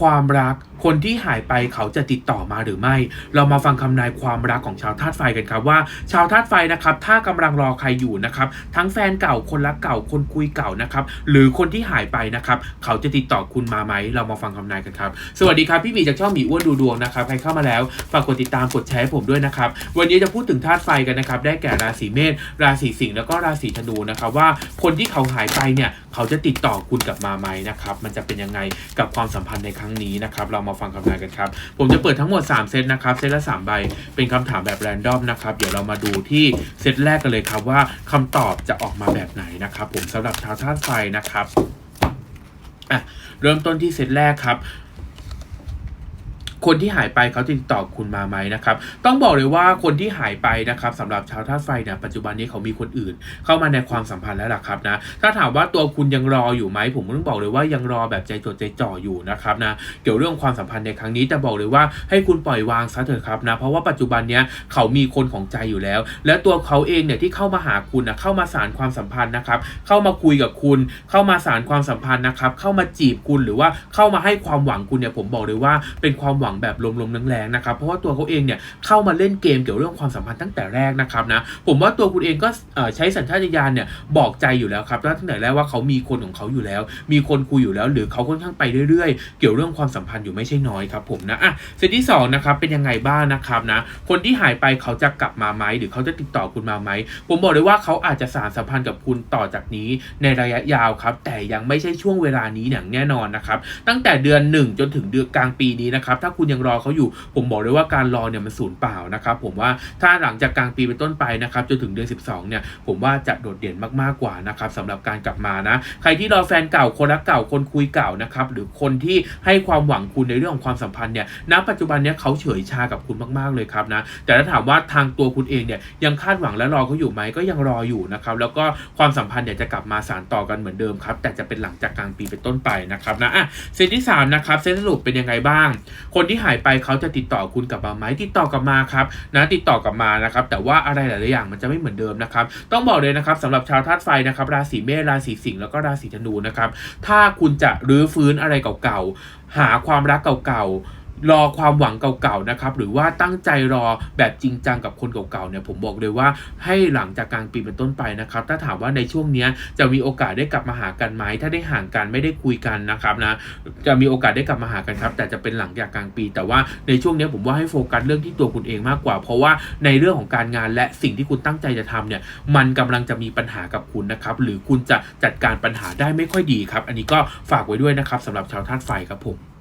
ความรักคนที่หายไปเขาจะติดต่อมาหรือไม่ เรามาฟังคำนายความรักของชาวธาตุไฟกันครับว่า ชาวธาตุไฟนะครับ ถ้ากำลังรอใครอยู่นะครับ ทั้งแฟนเก่าคนรักเก่าคนคุยเก่านะครับ หรือคนที่หายไปนะครับ เขาจะติดต่อคุณมาไหม เรามาฟังคำนายกันครับ สวัสดีครับ พี่หมีจากช่องหมีอ้วนดูดวงนะครับ ใครเข้ามาแล้ว ฝากกดติดตามกดแชร์ผมด้วยนะครับ วันนี้จะพูดถึงธาตุไฟกันนะครับ ได้แก่ราศีเมษ ราศีสิงห์ แล้วก็ราศีธนูนะครับว่าคนที่เขาหายไปเนี่ย เขาจะติดต่อคุณกลับมาไหมนะครับ มันจะเป็นยังไงกับความสัมพันธ์ในครั้งนี้นะครับ เรามาฟังคำนายกันครับ ผมจะเปิดทั้งหมด 3 เซตนะครับ เซตละ 3 ใบ เป็นคำถามแบบแรนดอมนะครับ เดี๋ยวเรามาดูที่เซตแรกกันเลยครับว่าคำตอบจะออกมาแบบไหนนะครับ ผมสำหรับชาวธานไฟนะครับอะเริ่มต้นที่เซตแรกครับ คนที่หายไปเขาติดต่อคุณมาไหมนะครับ ต้องบอกเลยว่าคนที่หายไปนะครับสำหรับชาวธาตุไฟเนี่ยปัจจุบันนี้เขามีคนอื่น เข้ามาในความสัมพันธ์แล้วล่ะครับนะถ้าถามว่าตัวคุณยังรออยู่ไหมผมต้องบอกเลยว่ายังรอแบบใจจดใจจ่ออยู่นะครับนะเกี่ยวเรื่องความสัมพันธ์ในครั้งนี้แต่บอกเลยว่าให้คุณปล่อยวางซะเถอะครับนะเพราะว่าปัจจุบันเนี้ยเขามีคนของใจอยู่แล้ว และตัวเขาเองเนี่ยที่เข้ามาหาคุณนะเข้ามาสารความสัมพันธ์นะครับ เข้ามาคุยกับคุณ เข้ามาสารความสัมพันธ์นะครับ เข้ามาจีบคุณหรือว่าเข้ามาให้ความหวังคุณเนี่ยผมบอกเลยว่าเป็นความหวังแบบลมๆแรงๆนะครับเพราะว่าตัวเขาเองเนี่ยเข้ามาเล่นเกมเกี่ยวเรื่องความสัมพันธ์ตั้งแต่แรกนะครับนะผมว่าตัวคุณเองก็ใช้สัญชาตญาณเนี่ยบอกใจอยู่แล้วครับตั้งแต่แรกว่าเขามีคนของเขาอยู่แล้ว มีคนคุยอยู่แล้ว หรือเขาค่อนข้างไปเรื่อยๆ เกี่ยวเรื่องความสัมพันธ์อยู่ไม่ใช่น้อยครับผมนะอะเซตที่สองนะครับเป็นยังไงบ้างนะครับนะคนที่หายไปเขาจะกลับมาไหมหรือเขาจะติดต่อคุณมาไหมผมบอกเลยว่าเขาอาจจะสานสัมพันธ์กับคุณต่อจากนี้ในระยะยาวครับแต่ยังไม่ใช่ช่วงเวลานี้อย่างแน่นอนนะครับตั้งแต่เดือน 1 จนถึงเดือนกลางปีนี้นะครับถ้าคุณยังรอเขาอยู่ ผมบอกเลยว่าการรอเนี่ยมันสูญเปล่านะครับผมว่าถ้าหลังจากกลางปีเป็นต้นไปนะครับจนถึงเดือน 12 เนี่ยผมว่าจะโดดเด่นมากๆกว่านะครับสำหรับการกลับมานะ ใครที่รอแฟนเก่าคนรักเก่าคนคุยเก่านะครับหรือคนที่ให้ความหวังคุณในเรื่องของความสัมพันธ์เนี่ยณปัจจุบันเนี้ยเขาเฉยชากับคุณมากๆเลยครับนะแต่ถ้าถามว่าทางตัวคุณเองเนี่ยยังคาดหวังและรอเขาอยู่ไหมก็ยังรออยู่นะครับแล้วก็ความสัมพันธ์เนี่ยจะกลับมาสานต่อกันเหมือนเดิมครับแต่จะเป็นหลังจากกลางปีเป็นต้นไปนะครับนะอะเซตที่สามนะครับเซตสรุปเป็นยังไงบ้าง คนที่หายไปเขาจะติดต่อคุณกลับมาไหมติดต่อกลับมาครับนะติดต่อกลับมานะครับแต่ว่าอะไรหลายๆอย่างมันจะไม่เหมือนเดิมนะครับต้องบอกเลยนะครับสำหรับชาวธาตุไฟนะครับราศีเมษราศีสิงห์แล้วก็ราศีธนูนะครับถ้าคุณจะรื้อฟื้นอะไรเก่าๆหาความรักเก่าๆ รอความหวังเก่าๆนะครับหรือว่าตั้งใจรอแบบจริงจังกับคนเก่าๆเนี่ยผมบอกเลยว่าให้หลังจากกลางปีเป็นต้นไปนะครับ ถ้าถามว่าในช่วงนี้จะมีโอกาสได้กลับมาหากันไหมถ้าได้ห่างกันไม่ได้คุยกันนะครับนะจะมีโอกาสได้กลับมาหากันครับ แต่จะเป็นหลังจากกลางปี แต่ว่าในช่วงนี้ผมว่าให้โฟกัสเรื่องที่ตัวคุณเองมากกว่า เพราะว่าในเรื่องของการงานและสิ่งที่คุณตั้งใจจะทำเนี่ยมันกำลังจะมีปัญหากับคุณนะครับหรือคุณจะจัดการปัญหาได้ไม่ค่อยดีครับ อันนี้ก็ฝากไว้ด้วยนะครับสำหรับชาวธาตุไฟครับผม